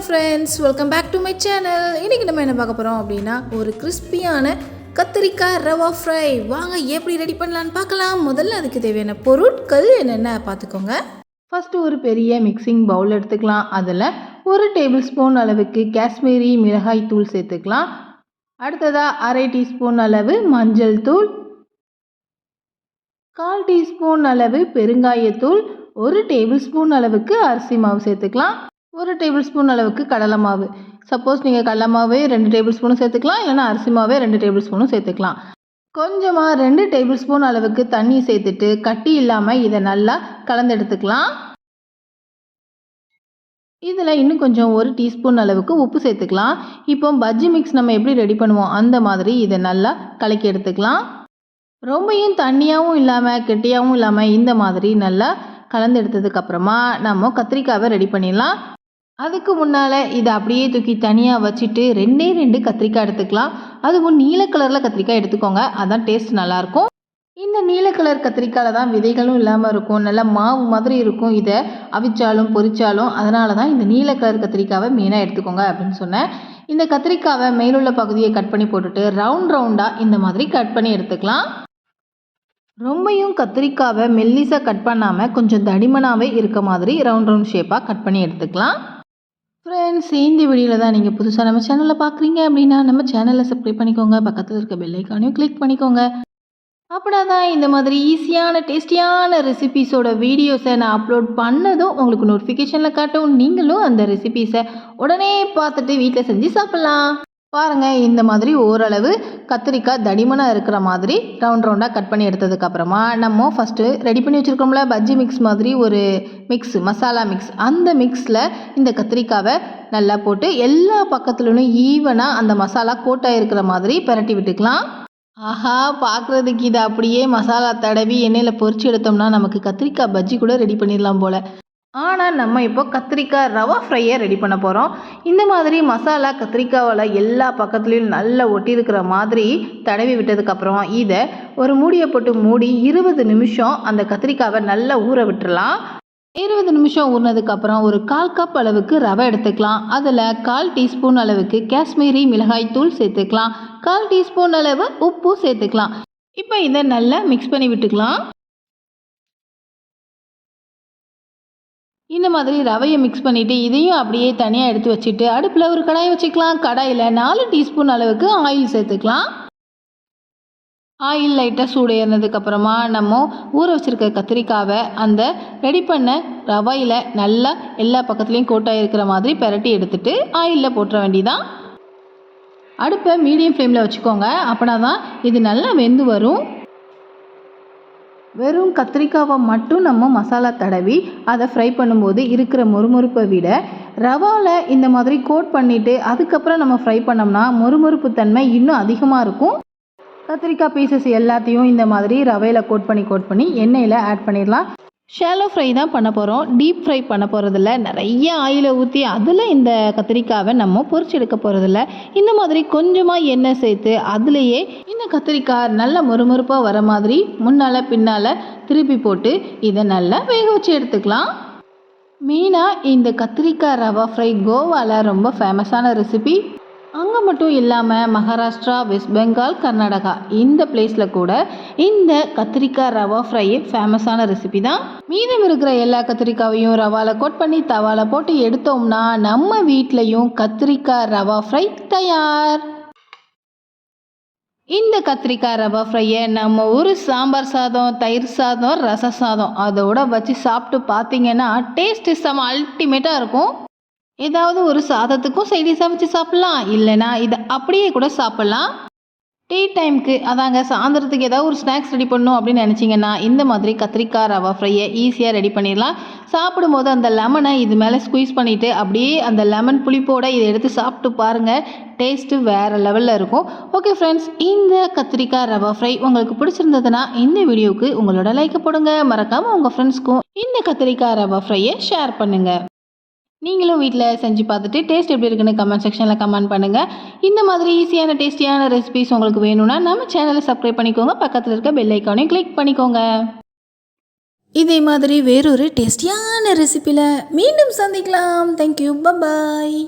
Hello friends welcome back to my channel இன்றைக்கி நம்ம என்ன பார்க்க போகிறோம் அப்படின்னா ஒரு கிறிஸ்பியான கத்திரிக்காய் ரவா ஃப்ரை வாங்க எப்படி ரெடி பண்ணலான்னு பார்க்கலாம். முதல்ல அதுக்கு தேவையான பொருட்கள் என்னென்ன பார்த்துக்கோங்க. ஃபஸ்ட்டு ஒரு பெரிய மிக்சிங் பவுல் எடுத்துக்கலாம். அதில் ஒரு டேபிள் ஸ்பூன் அளவுக்கு காஷ்மீரி மிளகாய் தூள் சேர்த்துக்கலாம். அடுத்ததாக அரை டீஸ்பூன் அளவு மஞ்சள் தூள். கால் டீஸ்பூன் அளவு பெருங்காயத்தூள். ஒரு டேபிள் ஸ்பூன் அளவுக்கு அரிசி மாவு சேர்த்துக்கலாம். ஒரு டேபிள் ஸ்பூன் அளவுக்கு கடலை மாவு. சப்போஸ் நீங்கள் கடலை மாவே ரெண்டு டேபிள் ஸ்பூனும் சேர்த்துக்கலாம் இல்லைன்னா அரிசி மாவே ரெண்டு டேபிள் ஸ்பூனும் சேர்த்துக்கலாம். கொஞ்சமாக ரெண்டு டேபிள் ஸ்பூன் அளவுக்கு தண்ணி சேர்த்துட்டு கட்டி இல்லாமல் இதை நல்லா கலந்து எடுத்துக்கலாம் இதில் இன்னும் கொஞ்சம் ஒரு டீஸ்பூன் அளவுக்கு உப்பு சேர்த்துக்கலாம். இப்போ பஜ்ஜி மிக்ஸ் நம்ம எப்படி ரெடி பண்ணுவோம் அந்த மாதிரி இதை நல்லா கலக்கி எடுத்துக்கலாம். ரொம்பையும் தண்ணியாகவும் இல்லாமல் கெட்டியாகவும் இல்லாமல் இந்த மாதிரி நல்லா கலந்து எடுத்ததுக்கப்புறமா நம்ம கத்திரிக்காவை ரெடி பண்ணிடலாம். அதுக்கு முன்னால் இதை அப்படியே தூக்கி தனியாக வச்சுட்டு ரெண்டே ரெண்டு கத்திரிக்காய் எடுத்துக்கலாம். அதுவும் நீல கலரில் கத்திரிக்காய் எடுத்துக்கோங்க. அதான் டேஸ்ட் நல்லாயிருக்கும். இந்த நீல கலர் கத்திரிக்காயில் தான் விதைகளும் இல்லாமல் இருக்கும். நல்லா மாவு மாதிரி இருக்கும் இதை. அவிச்சாலும் பொரிச்சாலும் அதனால தான் இந்த நீல கலர் கத்திரிக்காவை மெயினாக எடுத்துக்கோங்க அப்படின்னு சொன்னேன். இந்த கத்திரிக்காவை மேலுள்ள பகுதியை கட் பண்ணி போட்டுட்டு ரவுண்ட் ரவுண்டாக இந்த மாதிரி கட் பண்ணி எடுத்துக்கலாம். ரொம்பையும் கத்திரிக்காவை மெல்லிசாக கட் பண்ணாமல் கொஞ்சம் தடிமனாகவே இருக்க மாதிரி ரவுண்ட் ரவுண்ட் ஷேப்பாக கட் பண்ணி எடுத்துக்கலாம். ஃப்ரெண்ட்ஸ் இந்த வீடியோவில் தான் நீங்கள் புதுசாக நம்ம சேனலில் பார்க்குறீங்க அப்படின்னா நம்ம சேனலை சப்ஸ்கிரைப் பண்ணிக்கோங்க. பக்கத்தில் இருக்க பெல்லைக்கானையும் கிளிக் பண்ணிக்கோங்க. அப்படின்னா தான் இந்த மாதிரி ஈஸியான டேஸ்டியான ரெசிபீஸோட வீடியோஸை நான் அப்லோட் பண்ணதும் உங்களுக்கு நோட்டிஃபிகேஷனில் காட்டும் நீங்களும் அந்த ரெசிபீஸை உடனே பார்த்துட்டு வீட்டில் செஞ்சு சாப்பிட்லாம். பாருங்கள் இந்த மாதிரி ஓரளவு கத்திரிக்காய் தடிமனாக இருக்கிற மாதிரி ரவுண்ட் ரவுண்டாக கட் பண்ணி எடுத்ததுக்கப்புறமா நம்ம ஃபஸ்ட்டு ரெடி பண்ணி வச்சுருக்கோம்ல பஜ்ஜி மிக்ஸ் மாதிரி ஒரு மிக்ஸ் மசாலா மிக்ஸ் அந்த மிக்ஸில் இந்த கத்திரிக்காவை நல்லா போட்டு எல்லா பக்கத்துலையும் ஈவனாக அந்த மசாலா கோட்டாக இருக்கிற மாதிரி பிரட்டி விட்டுக்கலாம். ஆஹா பார்க்குறதுக்கு இதை அப்படியே மசாலா தடவி எண்ணெயில் பொறிச்சு எடுத்தோம்னா நமக்கு கத்திரிக்காய் பஜ்ஜி கூட ரெடி பண்ணிடலாம் போல். ஆனால் நம்ம இப்போ கத்திரிக்காய் ரவா ஃப்ரையை ரெடி பண்ண போகிறோம் இந்த மாதிரி மசாலா கத்திரிக்காவில் எல்லா பக்கத்துலேயும் நல்லா ஒட்டியிருக்கிற மாதிரி தடவி விட்டதுக்கப்புறம் இதை ஒரு மூடியை போட்டு மூடி இருபது நிமிஷம் அந்த கத்திரிக்காவை நல்லா ஊற விட்டுறலாம். இருபது நிமிஷம் ஊறினதுக்கப்புறம் ஒரு கால் கப் அளவுக்கு ரவை எடுத்துக்கலாம். அதில் கால் டீஸ்பூன் அளவுக்கு காஷ்மீரி மிளகாய் தூள் சேர்த்துக்கலாம். கால் டீஸ்பூன் அளவு உப்பு சேர்த்துக்கலாம். இப்போ இதை நல்லா மிக்ஸ் பண்ணி விட்டுக்கலாம். இந்த மாதிரி ரவையை மிக்ஸ் பண்ணிவிட்டு இதையும் அப்படியே தனியாக எடுத்து வச்சுட்டு அடுப்பில் ஒரு கடாயை வச்சுக்கலாம். கடாயில் நாலு டீஸ்பூன் அளவுக்கு ஆயில் சேர்த்துக்கலாம். ஆயில் லைட்டாக சூடு ஏறினதுக்கப்புறமா நம்ம ஊற வச்சுருக்க கத்திரிக்காவை அந்த ரெடி பண்ண ரவையில் நல்லா எல்லா பக்கத்துலேயும் கோட்டாக இருக்கிற மாதிரி பெரட்டி எடுத்துட்டு ஆயிலில் போட்டுற வேண்டிதான் அடுப்பை மீடியம் ஃப்ளேமில் வச்சுக்கோங்க. அப்படின்னா தான் இது நல்லா வெந்து வரும். வெறும் கத்திரிக்காவை மட்டும் நம்ம மசாலா தடவி அதை ஃப்ரை பண்ணும்போது இருக்கிற மொறுமொறுப்பை விட ரவாவில் இந்த மாதிரி கோட் பண்ணிவிட்டு அதுக்கப்புறம் நம்ம ஃப்ரை பண்ணோம்னா மொறுமொறுப்பு தன்மை இன்னும் அதிகமாக இருக்கும். கத்திரிக்காய் பீசஸ் எல்லாத்தையும் இந்த மாதிரி ரவையில் கோட் பண்ணி கோட் பண்ணி எண்ணெயில் ஆட் பண்ணிடலாம். ஷேலோ ஃப்ரை தான் பண்ண போகிறோம் டீப் ஃப்ரை பண்ண போகிறதில்ல நிறைய ஆயிலை ஊற்றி அதில் இந்த கத்திரிக்காவை நம்ம பொரிச்சு எடுக்க போகிறதில்ல இந்த மாதிரி கொஞ்சமாக எண்ணெய் சேர்த்து அதுலேயே சின்ன கத்திரிக்காய் நல்ல மொறுமொறுப்பாக வர மாதிரி முன்னால் பின்னால் திருப்பி போட்டு இதை நல்லா வேக வச்சு எடுத்துக்கலாம். மெயினாக இந்த கத்திரிக்காய் ரவா ஃப்ரை கோவாவில் ரொம்ப ஃபேமஸான ரெசிபி. அங்கே மட்டும் இல்லாமல் மகாராஷ்டிரா வெஸ்ட் பெங்கால் கர்நாடகா இந்த பிளேஸில் கூட இந்த கத்திரிக்காய் ரவா ஃப்ரை ஃபேமஸான ரெசிபி தான். மீதம் இருக்கிற எல்லா கத்திரிக்காவையும் ரவாவில் கோட் பண்ணி தவாவில் போட்டு எடுத்தோம்னா நம்ம வீட்லேயும் கத்திரிக்காய் ரவா ஃப்ரை தயார். இந்த கத்திரிக்காய் ரவா ஃப்ரையை நம்ம ஒரு சாம்பார் சாதம் தயிர் சாதம் ரச சாதம். அதோட வச்சு சாப்பிட்டு பார்த்தீங்கன்னா டேஸ்ட்டு செம அல்டிமேட்டாக இருக்கும். ஏதாவது ஒரு சாதத்துக்கும் சைடிஷாக வச்சு சாப்பிட்லாம். இல்லைனா இதை அப்படியே கூட சாப்பிட்லாம். டீ டைமுக்கு அதாங்க சாயந்தரத்துக்கு ஏதாவது ஒரு ஸ்நாக்ஸ் ரெடி பண்ணணும் அப்படின்னு நினச்சிங்கன்னா இந்த மாதிரி கத்திரிக்காய் ரவா ஃப்ரையை ஈஸியாக ரெடி பண்ணிடலாம். சாப்பிடும்போது அந்த லெமனை இது மேலே ஸ்குவீஸ் பண்ணிவிட்டு அப்படியே அந்த லெமன் புளிப்போட இதை எடுத்து சாப்பிட்டு பாருங்கள் டேஸ்ட்டு வேறு லெவலில் இருக்கும். ஓகே ஃப்ரெண்ட்ஸ் இந்த கத்திரிக்காய் ரவா ஃப்ரை உங்களுக்கு பிடிச்சிருந்ததுன்னா இந்த வீடியோவுக்கு உங்களோட லைக்கை போடுங்க. மறக்காமல் உங்கள் ஃப்ரெண்ட்ஸ்க்கும் இந்த கத்திரிக்காய் ரவா ஃப்ரையை ஷேர் பண்ணுங்கள் நீங்களும் வீட்டில் செஞ்சு பார்த்துட்டு டேஸ்ட் எப்படி இருக்குன்னு கமெண்ட் செக்ஷனில் கமெண்ட் பண்ணுங்கள் இந்த மாதிரி ஈஸியான டேஸ்டியான ரெசிபிஸ் உங்களுக்கு வேணும்னா நம்ம சேனலை சப்ஸ்கிரைப் பண்ணிக்கோங்க. பக்கத்தில் இருக்க பெல் ஐக்கானையும் கிளிக் பண்ணிக்கோங்க. இதே மாதிரி வேறொரு டேஸ்டியான ரெசிபியில் மீண்டும் சந்திக்கலாம். Thank you bye bye